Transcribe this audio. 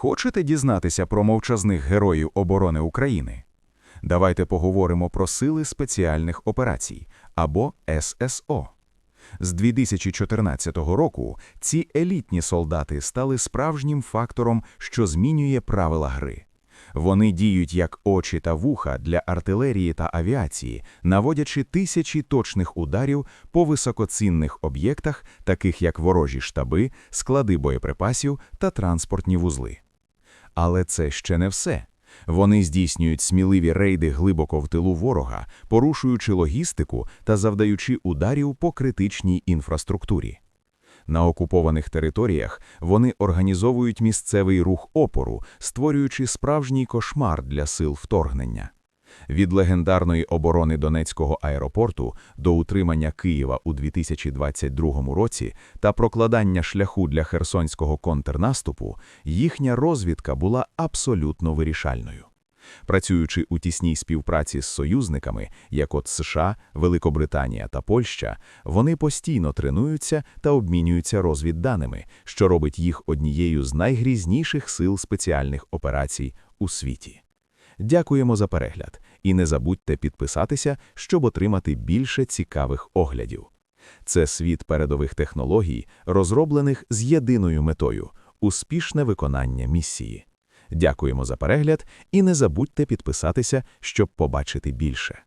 Хочете дізнатися про мовчазних героїв оборони України? Давайте поговоримо про Сили спеціальних операцій або ССО. З 2014 року ці елітні солдати стали справжнім фактором, що змінює правила гри. Вони діють як очі та вуха для артилерії та авіації, наводячи тисячі точних ударів по високоцінних об'єктах, таких як ворожі штаби, склади боєприпасів та транспортні вузли. Але це ще не все. Вони здійснюють сміливі рейди глибоко в тилу ворога, порушуючи логістику та завдаючи ударів по критичній інфраструктурі. На окупованих територіях вони організовують місцевий рух опору, створюючи справжній кошмар для сил вторгнення. Від легендарної оборони Донецького аеропорту до утримання Києва у 2022 році та прокладання шляху для херсонського контрнаступу, їхня розвідка була абсолютно вирішальною. Працюючи у тісній співпраці з союзниками, як от США, Великобританія та Польща, вони постійно тренуються та обмінюються розвідданими, що робить їх однією з найгрізніших сил спеціальних операцій у світі. Дякуємо за перегляд і не забудьте підписатися, щоб отримати більше цікавих оглядів. Це світ передових технологій, розроблених з єдиною метою успішне виконання місії. Дякуємо за перегляд і не забудьте підписатися, щоб побачити більше.